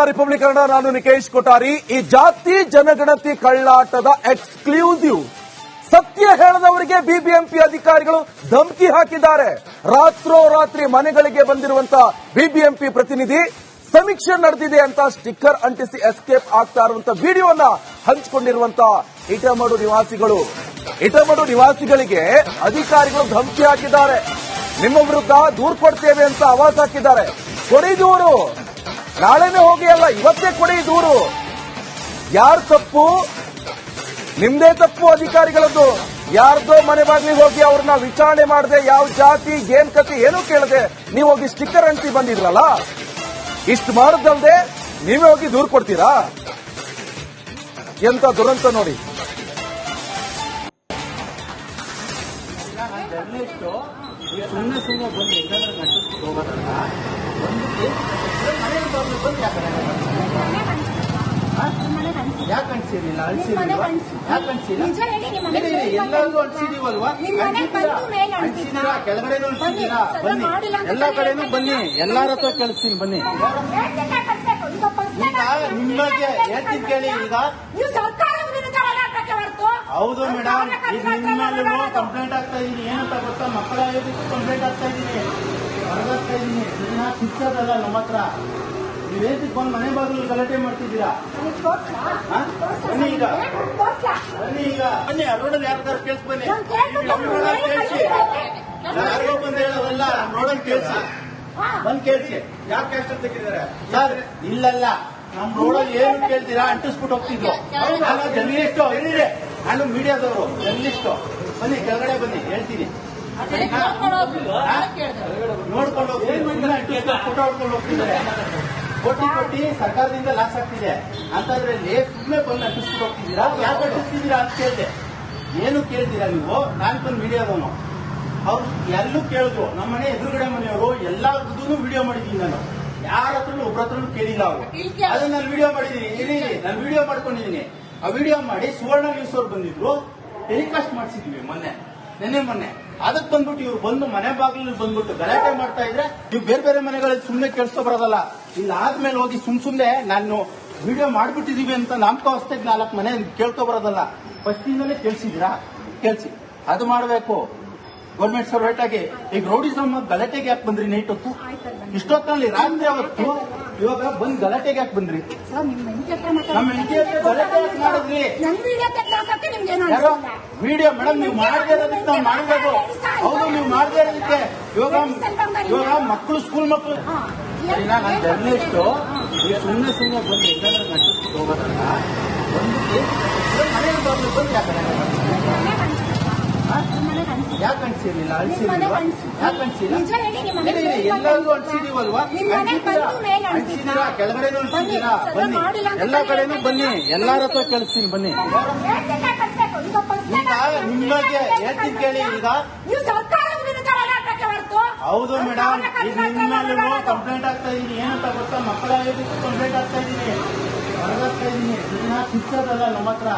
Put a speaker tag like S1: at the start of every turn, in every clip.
S1: Republic Kannada ನಾನು ನಿಕೇಶ್ ಕೊಠಾರಿ. ಈ ಜಾತಿ ಜನಗಣತಿ ಕಳ್ಳಾಟದ ಎಕ್ಸ್ಕ್ಲೂಸಿವ್. ಸತ್ಯ ಹೇಳದವರಿಗೆ ಬಿಬಿಎಂಪಿ ಅಧಿಕಾರಿಗಳು ಧಮಕಿ ಹಾಕಿದ್ದಾರೆ. ರಾತ್ರೋರಾತ್ರಿ ಮನೆಗಳಿಗೆ ಬಂದಿರುವಂತ ಬಿಬಿಎಂಪಿ ಪ್ರತಿನಿಧಿ ಸಮೀಕ್ಷೆ ನಡೆದಿದೆ ಅಂತ ಸ್ಟಿಕ್ಕರ್ ಅಂಟಿಸಿ ಎಸ್ಕೇಪ್ ಆಗ್ತಾ ಇರುವಂತಹ ವಿಡಿಯೋನ ಹಂಚಿಕೊಂಡಿರುವಂತ ಇಟಮಡು ನಿವಾಸಿಗಳು. ಇಟಮಡು ನಿವಾಸಿಗಳಿಗೆ ಅಧಿಕಾರಿಗಳು ಧಮಕಿ ಹಾಕಿದ್ದಾರೆ. ನಿಮ್ಮ ವಿರುದ್ಧ ದೂರ್ ಕೊಡ್ತೇವೆ ಅಂತ ಆವಾಜ್ ಹಾಕಿದ್ದಾರೆ. ಕೊಡಿ ದೂರು ನಾಳೆನೇ ಹೋಗಿ ಅಲ್ಲ ಇವತ್ತೇ ಕೊಡಿ ದೂರು. ಯಾರ ತಪ್ಪು? ನಿಮ್ದೇ ತಪ್ಪು ಅಧಿಕಾರಿಗಳದ್ದು. ಯಾರ್ದೋ ಮನೆ ಬಾಗಿಲಿಗೆ ಹೋಗಿ ಅವ್ರನ್ನ ವಿಚಾರಣೆ ಮಾಡದೆ, ಯಾವ ಜಾತಿ, ಏನ್ ಕತೆ, ಏನೂ ಕೇಳದೆ. ನೀವು ಹೋಗಿ ಸ್ಟಿಕ್ಕರ್ ಅಂಟಿ ಬಂದಿದ್ರಲ್ಲ? ಇಷ್ಟು ಮಾಡದಲ್ದೆ ನೀವೇ ಹೋಗಿ ದೂರು ಕೊಡ್ತೀರಾ? ಎಂತ ದುರಂತ ನೋಡಿ.
S2: ಜರ್ನಲಿಸ್ಟು ಸುಮ್ಮನೆ ಸುಮ್ಮನೆ ಬಂದು ಎಲ್ಲಾದ್ರೂ ನಟಿಸ್ಕೊಂಡು ಹೋಗೋದಲ್ಲ ಒಂದು ಬಂದು ಬಂದು ಯಾಕೆ ಅನ್ಸಿರ್ಲಿಲ್ಲ? ಅನ್ಸಿಲ್ಲ ಎಲ್ಲರಿಗೂ ಅನ್ಸಿದೀವಲ್ವಾ? ಅನ್ಸಿದ್ದೀರಾ ಕೆಳಗಡೆನೂ ಅನ್ಸಿದ್ದೀರಾ
S3: ಬನ್ನಿ,
S2: ಎಲ್ಲಾ ಕಡೆನೂ ಬನ್ನಿ? ಎಲ್ಲಾರ ಹತ್ರ ಕೇಳಿಸ್ತೀನಿ. ಬನ್ನಿ. ಈಗ ನಿಮಗೆ ಹೇಳ್ತೀನಿ ಕೇಳಿ ಈಗ
S3: ನೀವು ಸರ್ಕಾರದ ವಿರುದ್ಧ ಹೋರಾಟಕ್ಕೆ ಹೊರತು
S2: ಹೌದು ಮೇಡಮ್. ಈಗ
S3: ನಿಮ್ಮಲ್ಲಿ
S2: ನಿಮ್ಮ ಮೇಲೂ ಕಂಪ್ಲೇಂಟ್ ಆಗ್ತಾ ಇದೀನಿ. ಏನಂತ ಗೊತ್ತಾ? ಮಕ್ಕಳ ಆಯೋಗಕ್ಕೂ ಕಂಪ್ಲೇಂಟ್ ಆಗ್ತಾ ಇದೀನಿ. ಹೊರಗಾಗ್ತಾ ಇದೀನಿ. ಇದನ್ನ ಶಿಕ್ಷಕಲ್ಲ ನಮ್ಮ ಹತ್ರ. ನೀವೇತಿ ಬಂದು ಮನೆ ಬಾಗಿಲು ಗಲಾಟೆ ಮಾಡ್ತಿದ್ದೀರಾ? ಬನ್ನಿ ಈಗ. ಬನ್ನಿ ಈಗ. ಬನ್ನಿ ರೋಡಲ್ಲಿ ಯಾರಿಗಾರು ಕೇಳಿಸ್ ಬನ್ನಿ.
S3: ನಾನ್
S2: ಕೇಳಿಸಿ? ಯಾರಿಗೋ ಬಂದು ಹೇಳೋದಲ್ಲ ರೋಡಲ್ಲಿ ಕೇಳಿಸಿ. ಬಂದ್ ಕೇಳಿಸಿ. ಯಾಕೆ ಕ್ಯಾಸ್ಟ್ ತೆಗಿದ್ದಾರೆ ಸರ್ ಇಲ್ಲಲ್ಲ. ನಮ್ ರೋಡಲ್ಲಿ ಏನು ಕೇಳ್ತೀರಾ? ಅಂಟಿಸ್ಬಿಟ್ಟು ಹೋಗ್ತಿದ್ರು ನಾನು ಜರ್ನಲಿಸ್ಟು ಹೇಳಿದೆ. ನಾನು ಮೀಡಿಯಾದವರು ಜರ್ನಲಿಸ್ಟು. ಬನ್ನಿ ಕೆಳಗಡೆ ಬನ್ನಿ ಹೇಳ್ತೀನಿ? ನೋಡ್ಕೊಂಡು ಹೋಗ್ತೀನಿ. ಫೋಟೋ ಹೊಡ್ಕೊಂಡು ಹೋಗ್ತಿದ್ದಾರೆ. ಕೊಟ್ಟಿ ಕೊಟ್ಟಿ ಸರ್ಕಾರದಿಂದ ಲಾಸ್ ಆಗ್ತಿದೆ. ಅಂತದ್ರಲ್ಲಿ ಸುಮ್ಮನೆ ಬಂದು ಅಂಟಿಸ್ಬಿಟ್ಟು ಹೋಗ್ತಿದ್ದೀರಾ? ಯಾಕೆ ಅಂಟಿಸ್ತಿದ್ದೀರಾ ಅಂತ ಕೇಳಿದೆ. ಏನು ಕೇಳ್ತೀರಾ ನೀವು? ನಾನು ಬಂದು ಮೀಡಿಯಾದವನು. ಅವ್ರು ಎಲ್ಲೂ ಕೇಳಿದ್ರು. ನಮ್ಮ ಮನೆ ಎದುರುಗಡೆ ಮನೆಯವರು ಎಲ್ಲಾರ್ದು ವಿಡಿಯೋ ಮಾಡಿದ್ದೀನಿ ನಾನು. ಯಾರ ಹತ್ರನು ಒಬ್ಬರ ಹತ್ರನು ಕೇಳಿಲ್ಲ ಅವರು. ಅದನ್ನ ನಾನು ವಿಡಿಯೋ ಮಾಡಿದೀನಿ. ಇಲ್ಲಿ ನಾನು ವಿಡಿಯೋ ಮಾಡ್ಕೊಂಡಿದ್ದೀನಿ ಆ ವಿಡಿಯೋ ಮಾಡಿ ಸುವರ್ಣ ನ್ಯೂಸ್ ಅವ್ರು ಬಂದಿದ್ರು. ಟೆಲಿಕಾಸ್ಟ್ ಮಾಡಿಸಿದ್ವಿ ಮೊನ್ನೆ. ನೆನ್ನೆ ಮೊನ್ನೆ. ಅದಕ್ಕೆ ಬಂದ್ಬಿಟ್ಟು ಇವ್ರು ಬಂದು ಮನೆ ಬಾಗಿಲಲ್ಲಿ ಬಂದ್ಬಿಟ್ಟು ಗಲಾಟೆ ಮಾಡ್ತಾ ಇದ್ರೆ ನೀವು ಬೇರೆ ಬೇರೆ ಮನೆಗಳಲ್ಲಿ ಸುಮ್ಮನೆ ಕೇಳಿಸ್ಕೊ ಬರೋದಲ್ಲ. ಇಲ್ಲಿ ಆದ್ಮೇಲೆ ಹೋಗಿ ಸುಮ್ ಸುಮ್ನೆ ನಾನು ವಿಡಿಯೋ ಮಾಡ್ಬಿಟ್ಟಿದೀವಿ ಅಂತ ನಾಮಕಾವಸ್ಥೆಗೆ ನಾಲ್ಕು ಮನೆ ಕೇಳ್ಕೊ ಬರೋದಲ್ಲ. ಫಸ್ಟಿಂದಲೇ ಕೇಳಿಸಿದ್ರಾ ಕೇಳಿಸಿ. ಅದು ಮಾಡಬೇಕು. ಗೌರ್ಮೆಂಟ್ ಸರ್ವೆಂಟ್ ಆಗಿ ಈಗ ರೌಡಿಸಮ್ ಗಲಾಟೆಗೆ ಯಾಕೆ ಬಂದ್ರಿ ನೈಟ್ ಹೊತ್ತು? ಇಷ್ಟೊತ್ತಲ್ಲಿ ರಾತ್ರಿ ಅವತ್ತು ಇವಾಗ ಬಂದ್ ಗಲಾಟೆಗೆ ಯಾಕೆ ಬಂದ್ರಿ?
S3: ನಿಮ್ಮ
S2: ಗಲಾಟೆ ಯಾಕೆ ಮಾಡಿದ್ರಿ?
S3: ವಿಡಿಯೋ
S2: ಯಾರೋ ಮೇಡಮ್ ನೀವು ಮಾಡದೇ ಇರೋದಕ್ಕೆ ನಾವು ಮಾಡಬೇಕು ಹೌದು ನೀವು ಮಾಡದೇ ಇರೋದಕ್ಕೆ. ಇವಾಗ ಇವಾಗ ಮಕ್ಕಳು ಸ್ಕೂಲ್ ಮಕ್ಕಳು
S3: ಜರ್ನಲಿಸ್ಟ್
S2: ಸರಿ, ನಾನು ಜರ್ನಲಿಸ್ಟು ನೀವು ಸುಮ್ಮನೆ ಸುಮ್ಮನೆ ಬಂದು ಎಲ್ಲಾದ್ರೂ ಹೋಗೋದಲ್ಲ ಒಂದು ಕೇಸ್ ಮನೆಗೆ ಬಂದು ಯಾಕೆ. ಯಾಕೆ ಅನ್ಸಿರ್ಲಿಲ್ಲ
S3: ಅನ್ಸಿಲ್ಲ
S2: ಎಲ್ಲರಿಗೂ ಅನ್ಸಿದೀವಲ್ವಾ ಕೆಳಗಡೆನೂ
S3: ಬನ್ನಿ,
S2: ಎಲ್ಲಾ ಕಡೆನೂ ಬನ್ನಿ? ಎಲ್ಲಾರ ಹತ್ರ ಕಳಿಸ್ತೀನಿ ಬನ್ನಿ. ಈಗ ನಿಮಗೆ ಹೇಳ್ತೀನಿ ಕೇಳಿ ಈಗ. ಹೌದು ಮೇಡಮ್ ಈಗ ನಿಮ್ಮ
S3: ವಿರುದ್ಧ
S2: ಮೇಲೂ
S3: ಹೋರಾಟ.
S2: ಕಂಪ್ಲೇಂಟ್ ಆಗ್ತಾ ಇದೀನಿ. ಏನಂತ ಗೊತ್ತಾ? ಮಕ್ಕಳ ಕಂಪ್ಲೇಂಟ್ ಆಗ್ತಾ ಇದೀನಿ. ಹೊರಗಾಗ್ತಾ ಇದೀನಿ. ಇದನ್ನ ನಮ್ಮ ಹತ್ರ.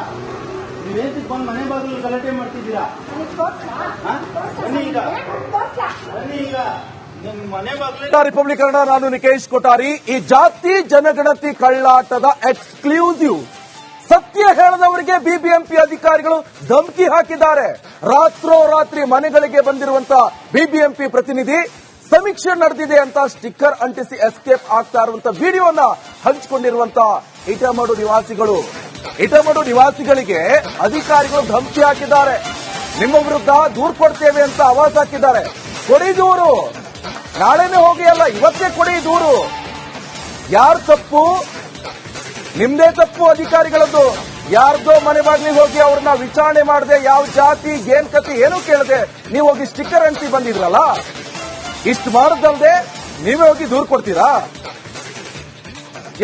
S2: ಬಂದು ಮನೆ ಬಾಗಿಲು ಗಲಾಟೆ ಮಾಡ್ತಿದ್ದೀರಾ?
S1: ರಿಪಬ್ಲಿಕ್ ಕನ್ನಡ, ನಾನು ನಿಕೇಶ್ ಕೊಠಾರಿ. ಈ ಜಾತಿ ಜನಗಣತಿ ಕಳ್ಳಾಟದ ಎಕ್ಸ್ಕ್ಲೂಸಿವ್. ಸತ್ಯ ಹೇಳದವರಿಗೆ ಬಿಬಿಎಂಪಿ ಅಧಿಕಾರಿಗಳು ಧಮಕಿ ಹಾಕಿದ್ದಾರೆ. ರಾತ್ರೋರಾತ್ರಿ ಮನೆಗಳಿಗೆ ಬಂದಿರುವಂತ ಬಿಬಿಎಂಪಿ ಪ್ರತಿನಿಧಿ ಸಮೀಕ್ಷೆ ನಡೆದಿದೆ ಅಂತ ಸ್ಟಿಕ್ಕರ್ ಅಂಟಿಸಿ ಎಸ್ಕೇಪ್ ಆಗ್ತಾ ಇರುವಂತಹ ವಿಡಿಯೋನ ಹಂಚಿಕೊಂಡಿರುವಂತಹ ಇಟಮಡು ನಿವಾಸಿಗಳು. ಇಟಮಡು ನಿವಾಸಿಗಳಿಗೆ ಅಧಿಕಾರಿಗಳು ಧಮಕಿ ಹಾಕಿದ್ದಾರೆ. ನಿಮ್ಮ ವಿರುದ್ಧ ದೂರ್ ಕೊಡ್ತೇವೆ ಅಂತ ಆವಾಜ್ ಹಾಕಿದ್ದಾರೆ. ಕೊಡಿ ದೂರು. ನಾಳೆನೇ ಹೋಗಿ ಅಲ್ಲ, ಇವತ್ತೇ ಕೊಡಿ ದೂರು. ಯಾರ ತಪ್ಪು? ನಿಮ್ದೇ ತಪ್ಪು ಅಧಿಕಾರಿಗಳದ್ದು. ಯಾರ್ದೋ ಮನೆ ಬಾಗಿಲಿಗೆ ಹೋಗಿ ಅವ್ರನ್ನ ವಿಚಾರಣೆ ಮಾಡದೆ, ಯಾವ ಜಾತಿ, ಏನ್ ಕತೆ, ಏನೂ ಕೇಳದೆ, ನೀವು ಹೋಗಿ ಸ್ಟಿಕ್ಕರ್ ಅಂಟಿ ಬಂದಿದ್ರಲ್ಲ? ಇಷ್ಟು ಮಾಡದಲ್ದೆ ನೀವೇ ಹೋಗಿ ದೂರ್ ಕೊಡ್ತೀರಾ?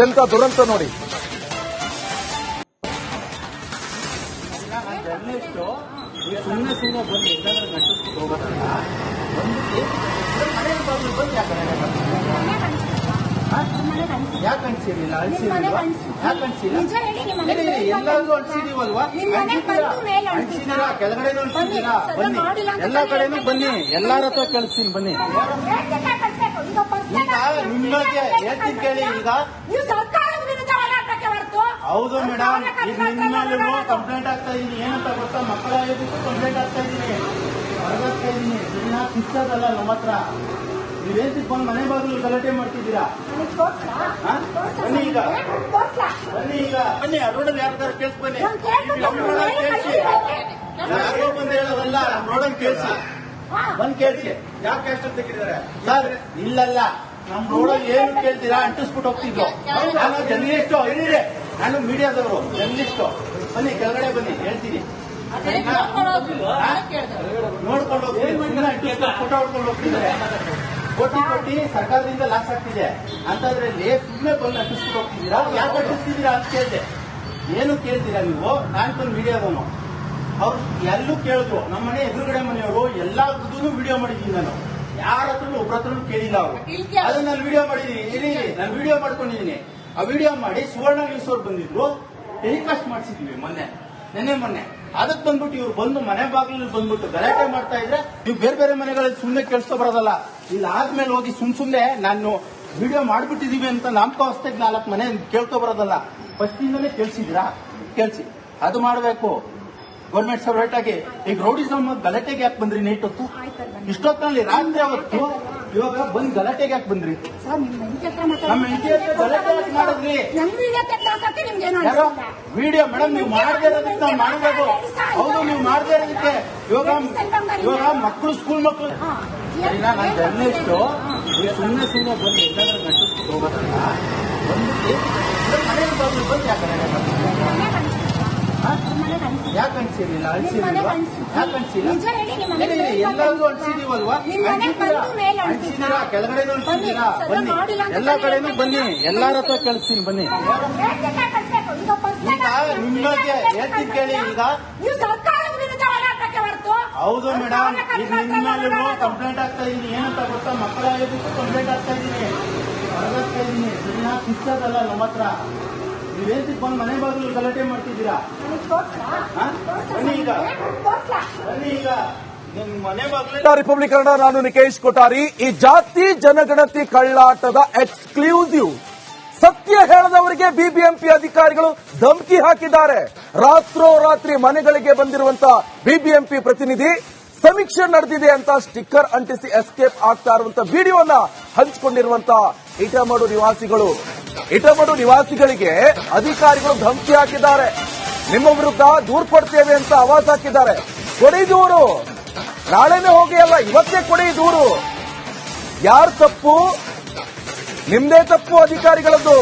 S1: ಎಂತ ದುರಂತ ನೋಡಿ.
S2: ಜರ್ನಲಿಸ್ಟು ನೀವು ಸುಮ್ಮನೆ ಸುಮ್ಮನೆ ಬಂದು ಎಲ್ಲಾದ್ರೂ ನಟಿಸ್ಬಿಟ್ಟು ಹೋಗೋದಲ್ಲ ಒಂದು ಮನೆಗೆ ಬಾಗಿಲು ಬಂದು ಯಾಕೆ. ಯಾಕೆ ಅನ್ಸಿರ್ಲಿಲ್ಲ ಯಾಕೆ ಅನ್ಸಿಲ್ಲ. ಅನ್ಸಿದೀವಲ್ವಾ
S3: ಅನ್ಸಿದ್ರಾ?
S2: ಕೆಳಗಡೆನೂ ಅನ್ಸಿದ್ದೀರಾ
S3: ಬನ್ನಿ,
S2: ಬನ್ನಿ.
S3: ಮಾಡಿಲ್ಲ
S2: ಎಲ್ಲಾ ಕಡೆನೂ ಬನ್ನಿ.
S3: ಇದ್ದೀರಾ?
S2: ಎಲ್ಲಾರ ಹತ್ರ ಕಳಿಸ್ತೀನಿ ಬನ್ನಿ. ಈಗ ನಿಮಗೆ ಹೇಳ್ತೀನಿ ಕೇಳಿ ಈಗ ಹೌದು ಮೇಡಮ್. ಈಗ ನಿಮ್ಮ ಮೇಲೆ ಕಂಪ್ಲೇಂಟ್ ಆಗ್ತಾ ಇದೀನಿ. ಏನಂತ ಗೊತ್ತಾ? ಮಕ್ಕಳ ಕಂಪ್ಲೇಂಟ್ ಆಗ್ತಾ ಇದೀನಿ. ಹೊರಗಾಗ್ತಾ ಇದೀನಿ ಇದನ್ನ ಸಿಕ್ತದಲ್ಲ ನಮ್ಮ ಹತ್ರ. ನೀವೇನ್ ಬಂದು ಮನೆ ಬಾಗಿಲು ಗಲಾಟೆ ಮಾಡ್ತಿದ್ದೀರಾ? ಬನ್ನಿ ಈಗ. ಬನ್ನಿ ಈಗ. ಬನ್ನಿ ರೋಡಲ್ಲಿ ಯಾರ್ದಾರು ಕೇಳಿಸ್ಬನ್ನಿ
S3: ನಾನ್ ಕೇಳ್ಬಿಟ್ಟು
S2: ನಮ್ಮ ಕೇಳಿಸಿ. ಯಾರೋ ಬಂದು ಹೇಳೋದಲ್ಲ ರೋಡಲ್ಲಿ ಕೇಳಿಸಿ. ಬಂದ್ ಕೇಳಿಸಿ. ಯಾಕೆ ಅಷ್ಟು ತೆಗಿದ್ದಾರೆ ಸರ್ ಇಲ್ಲಲ್ಲ. ನಮ್ ರೋಡಲ್ಲಿ ಏನು ಕೇಳ್ತೀರಾ? ಅಂಟಿಸ್ಬಿಟ್ಟು ಹೋಗ್ತಿದ್ರು ಜನ ಎಷ್ಟು ಇರೀರಿ ನಾನು ಮೀಡಿಯಾದವರು ಜರ್ನಲಿಸ್ಟು ಬನ್ನಿ ಕೆಳಗಡೆ ಬನ್ನಿ ಹೇಳ್ತೀನಿ? ನೋಡ್ಕೊಂಡು ಹೋಗ್ತೀನಿ ಫೋಟೋ ಹೊಡ್ಕೊಂಡು ಹೋಗ್ತಿದ್ದಾರೆ ಕೋಟಿ ಕೋಟಿ ಸರ್ಕಾರದಿಂದ ಲಾಸ್ ಆಗ್ತಿದೆ. ಅಂತದ್ರಲ್ಲಿ ಸುಮ್ಮನೆ ಬಂದು ಅಟ್ಟಿಸ್ಕೊಂಡು ಹೋಗ್ತಿದ್ದೀರಾ? ಯಾಕೆ ಅಂಟಿಸ್ತಿದ್ದೀರಾ ಅಂತ ಕೇಳಿದೆ. ಏನು ಕೇಳ್ತೀರಾ ನೀವು? ನಾನು ಬಂದು ಮೀಡಿಯಾದವನು. ಅವ್ರು ಎಲ್ಲೂ ಕೇಳಿದ್ರು. ನಮ್ಮ ಮನೆ ಎದುರುಗಡೆ ಮನೆಯವರು ಎಲ್ಲಾರ್ದು ವಿಡಿಯೋ ಮಾಡಿದ್ದೀನಿ ನಾನು. ಯಾರ ಹತ್ರನೂ ಒಬ್ಬರ ಹತ್ರನೂ ಕೇಳಿಲ್ಲ ಅವರು. ಅದನ್ನ ನಾನು ವಿಡಿಯೋ ಮಾಡಿದೀನಿ ಇಲ್ಲಿ ನಾನು ವಿಡಿಯೋ ಮಾಡ್ಕೊಂಡಿದ್ದೀನಿ. ಆ ವಿಡಿಯೋ ಮಾಡಿ ಸುವರ್ಣ ನ್ಯೂಸ್ ಅವ್ರು ಬಂದಿದ್ರು ಟೆಲಿಕಾಸ್ಟ್ ಮಾಡಿಸಿದ್ವಿ ಮೊನ್ನೆ, ನೆನ್ನೆ ಮೊನ್ನೆ. ಅದಕ್ಕೆ ಬಂದ್ಬಿಟ್ಟು ಇವ್ರು ಬಂದು ಮನೆ ಬಾಗಿಲಲ್ಲಿ ಬಂದ್ಬಿಟ್ಟು ಗಲಾಟೆ ಮಾಡ್ತಾ ಇದ್ರೆ ನೀವು ಬೇರೆ ಬೇರೆ ಮನೆಗಳಲ್ಲಿ ಸುಮ್ಮನೆ ಕೇಳಿಸ್ಕೊ ಬರೋದಲ್ಲ. ಇಲ್ಲಿ ಆದ್ಮೇಲೆ ಹೋಗಿ ಸುಮ್ ಸುಮ್ನೆ ನಾನು ವಿಡಿಯೋ ಮಾಡ್ಬಿಟ್ಟಿದೀವಿ ಅಂತ ನಾಮಕಾವಸ್ಥೆಗೆ ನಾಲ್ಕು ಮನೆ ಕೇಳ್ಕೊ ಬರೋದಲ್ಲ. ಫಸ್ಟ್ ಇಂದಾನೆ ಕೇಳಿಸಿದ್ರಾ ಕೇಳಿಸಿ. ಅದು ಮಾಡಬೇಕು. ಗೌರ್ಮೆಂಟ್ ಸರ್ವೆಂಟ್ ಆಗಿ ಈಗ ರೌಡಿಸಮ್ ಗಲಾಟೆಗೆ ಯಾಕೆ ಬಂದ್ರಿ ನೈಟ್ ಹೊತ್ತು. ಇಷ್ಟೊತ್ತಿನಲ್ಲಿ ರಾತ್ರಿ ಅವತ್ತು ಇವಾಗ ಬಂದ್ ಗಲಾಟೆಗೆ ಯಾಕೆ ಬಂದ್ರಿ?
S3: ನಿಮ್ಮ
S2: ಗಲಾಟೆ ಯಾಕೆ ಮಾಡಿದ್ರಿ?
S3: ವಿಡಿಯೋ
S2: ಯಾರೋ ಮೇಡಮ್ ನೀವು ಮಾಡದೇ ಇರೋದಕ್ಕೆ ನಾವು ಮಾಡಬೇಕು. ಹೌದು ನೀವು ಮಾಡದೇ ಇರೋದಕ್ಕೆ ಇವಾಗ ಇವಾಗ ಮಕ್ಕಳು ಸ್ಕೂಲ್ ಮಕ್ಕಳು. ನಾನು ಜರ್ನಲಿಸ್ಟು ನೀವು ಸುಮ್ಮನೆ ಸುಮ್ಮನೆ ಬಂದು ಎಲ್ಲಾದ್ರೂ ನಟಿಸ್ಕೊಂಡು ಹೋಗೋದಲ್ಲ. ಬಂದು ಮನೆ ಬಂದು ಯಾಕೆ ಯಾಕೆ ಅನ್ಸಿರ್ಲಿಲ್ಲ? ಅನ್ಸಿರ್ಲಿಲ್ವಾ
S3: ಅನ್ಸಿಲ್ಲ
S2: ಎಲ್ಲರಿಗೂ ಅನ್ಸಿದೀವಲ್ವಾ ಕೆಳಗಡೆನೂ
S3: ಬನ್ನಿ,
S2: ಎಲ್ಲಾ ಕಡೆನೂ ಬನ್ನಿ? ಎಲ್ಲಾರ ಹತ್ರ ಕಳಿಸ್ತೀನಿ ಬನ್ನಿ.
S3: ಈಗ
S2: ಹೇಳ್ತೀನಿ ಕೇಳಿ ಈಗ. ಹೌದು ಮೇಡಮ್ ಈಗ ನಿಮ್ಮ ಮೇಲೂ ಕಂಪ್ಲೇಂಟ್ ಆಗ್ತಾ ಇದೀನಿ. ಏನಂತ ಗೊತ್ತಾ? ಮಕ್ಕಳ ಕಂಪ್ಲೇಂಟ್ ಆಗ್ತಾ ಇದೀನಿ. ಸಿಕ್ತದಲ್ಲ ನಮ್ಮ ಹತ್ರ. ನೀವೇನ್ ಮನೆ ಬಾಗಿಲು ಗಲಾಟೆ ಮಾಡ್ತಿದ್ದೀರಾ?
S1: ನಾನು ನಿಕೇಶ್ ಕೊಠಾರಿ. ಈ ಜಾತಿ ಜನಗಣತಿ ಕಳ್ಳಾಟದ ಎಕ್ಸ್ಕ್ಲೂಸಿವ್. ಸತ್ಯ ಹೇಳದವರಿಗೆ ಬಿಬಿಎಂಪಿ ಅಧಿಕಾರಿಗಳು ಧಮಕಿ ಹಾಕಿದ್ದಾರೆ. ರಾತ್ರೋರಾತ್ರಿ ಮನೆಗಳಿಗೆ ಬಂದಿರುವಂತಹ ಬಿಬಿಎಂಪಿ ಪ್ರತಿನಿಧಿ ಸಮೀಕ್ಷೆ ನಡೆದಿದೆ ಅಂತ ಸ್ಟಿಕ್ಕರ್ ಅಂಟಿಸಿ ಎಸ್ಕೇಪ್ ಆಗ್ತಾ ಇರುವಂತಹ ವಿಡಿಯೋನ ಹಂಚಿಕೊಂಡಿರುವಂತಹ ಇಟಮಾಡು ನಿವಾಸಿಗಳು. ಇಟಮಡು ನಿವಾಸಿಗಳಿಗೆ ಅಧಿಕಾರಿಗಳು ಧಮಕಿ ಹಾಕಿದ್ದಾರೆ. ನಿಮ್ಮ ವಿರುದ್ಧ ದೂರು ಕೊಡ್ತೇವೆ ಅಂತ ಆವಾಜ್ ಹಾಕಿದ್ದಾರೆ. ಕೊಡಿ ದೂರು. ನಾಳೆನೇ ಹೋಗಿ ಅಲ್ಲ, ಇವತ್ತೇ ಕೊಡಿ ದೂರು. ಯಾರು ತಪ್ಪು? ನಿಮ್ದೇ ತಪ್ಪು ಅಧಿಕಾರಿಗಳದ್ದು.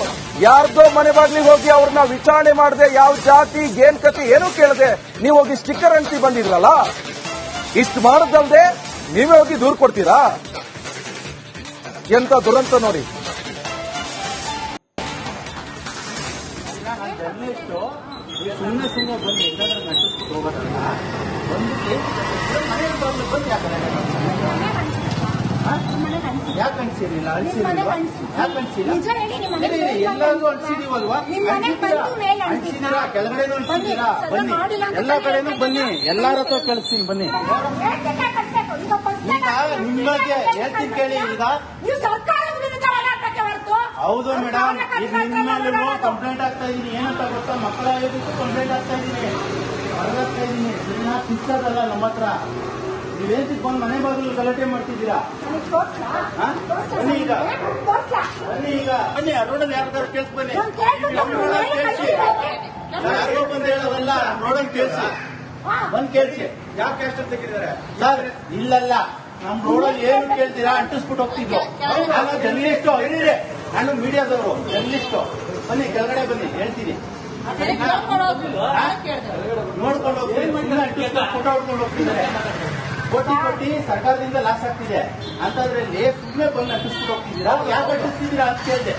S1: ಯಾರ್ದೋ ಮನೆ ಬಾಗಿಲಿಗೆ ಹೋಗಿ ಅವ್ರನ್ನ ವಿಚಾರಣೆ ಮಾಡದೆ, ಯಾವ ಜಾತಿ, ಏನ್ ಕತೆ, ಏನೂ ಕೇಳದೆ, ನೀವು ಹೋಗಿ ಸ್ಟಿಕ್ಕರ್ ಅಂಟಿ ಬಂದಿದ್ರಲ್ಲ? ಇಷ್ಟು ಮಾಡೋದಲ್ದೆ ನೀವೇ ಹೋಗಿ ದೂರು ಕೊಡ್ತೀರಾ? ಎಂತ ದುರಂತ ನೋಡಿ.
S2: ಜರ್ನಲಿಸ್ಟು ಸುಮ್ಮನೆ ಸುಮ್ಮನೆ ಬಂದು ಎಲ್ಲಾದ್ರೂ ನಟಿಸ್ಬಿಟ್ಟು ಹೋಗೋದಲ್ಲ ಬಂದು ಮನೆ ಬಾಗಿಲು ಬಂದು ಯಾಕೆ. ಯಾಕೆ ಅನ್ಸಿರ್ಲಿಲ್ಲ?
S3: ಅನ್ಸಿಲ್ಲ? ಬಂದು ಬಂದು.
S2: ಅನ್ಸಿದ್ದೀರಾ ಕೆಳಗಡೆನೂ
S3: ಬನ್ನಿ,
S2: ಎಲ್ಲಾ ಕಡೆನೂ ಬನ್ನಿ? ಎಲ್ಲಾರ ಹತ್ರ ಕಳಿಸ್ತೀನಿ ಬನ್ನಿ.
S3: ಈಗ
S2: ಹೇಳ್ತೀನಿ ಕೇಳಿ ಈಗ
S3: ನೀವು ಸರ್ಕಾರದ ವಿರುದ್ಧ ಹೋರಾಟಕ್ಕೆ ಹೊರತು
S2: ಹೌದು ಮೇಡಮ್. ಈಗ
S3: ನಿಮ್
S2: ನಿಮ್ಮ ಮೇಲೂ ಕಂಪ್ಲೇಂಟ್ ಆಗ್ತಾ ಇದೀನಿ. ಏನಂತ ಗೊತ್ತಾ? ಮಕ್ಕಳ ಆಯೋಗಕ್ಕೂ ಕಂಪ್ಲೇಂಟ್ ಆಗ್ತಾ ಇದೀನಿ. ಹೊರಗಾಗ್ತಾ ಇದೀನಿ. ಇದನ್ನ ಸಿಕ್ಸದಲ್ಲ ನಮ್ಮ ಹತ್ರ. ನೀವೇನ್ ಸಿಕ್ಕೊಂಡು ಮನೆ ಬಾಗಿಲು ಗಲಾಟೆ ಮಾಡ್ತಿದ್ದೀರಾ? ಬನ್ನಿ ಈಗ. ಬನ್ನಿ ಈಗ. ಬನ್ನಿ ಆ ರೋಡಲ್ಲಿ ಯಾರ್ದಾರು ಕೇಳಿಸ್ ಬನ್ನಿ. ಕೇಳಿಸಿ. ಯಾರೋ ಬಂದು ಹೇಳೋದಲ್ಲ ರೋಡಲ್ಲಿ ಕೇಳಿಸಿ. ಬಂದ್ ಕೇಳಿಸಿ.
S4: ಯಾಕೆ ಅಷ್ಟು ತೆಗಿದ್ದಾರೆ
S2: ಸರ್ ಇಲ್ಲಲ್ಲ. ನಮ್ ರೋಡಲ್ಲಿ ಏನು ಕೇಳ್ತೀರಾ? ಅಂಟಿಸ್ಬಿಟ್ಟು ಹೋಗ್ತಿದ್ರು ಜನ ಎಷ್ಟು ನಾನು ಮೀಡಿಯಾದವರು ಜರ್ನಲಿಸ್ಟು ಬನ್ನಿ ಕೆಳಗಡೆ ಬನ್ನಿ ಹೇಳ್ತೀನಿ? ನೋಡ್ಕೊಂಡು ಹೋಗ್ತೀನಿ ಫೋಟೋ ಹೊಡ್ಕೊಂಡು ಹೋಗ್ತಿದ್ದಾರೆ. ಕೋಟಿ ಕೋಟಿ ಸರ್ಕಾರದಿಂದ ಲಾಸ್ ಆಗ್ತಿದೆ. ಅಂತದ್ರಲ್ಲಿ ಸುಮ್ಮನೆ ಬಂದು ಅಟ್ಟಿಸ್ಕೊಂಡು ಹೋಗ್ತಿದ್ದೀರಾ? ಯಾಕೆ ಅಂಟಿಸ್ತಿದ್ದೀರಾ ಅಂತ ಕೇಳಿದೆ.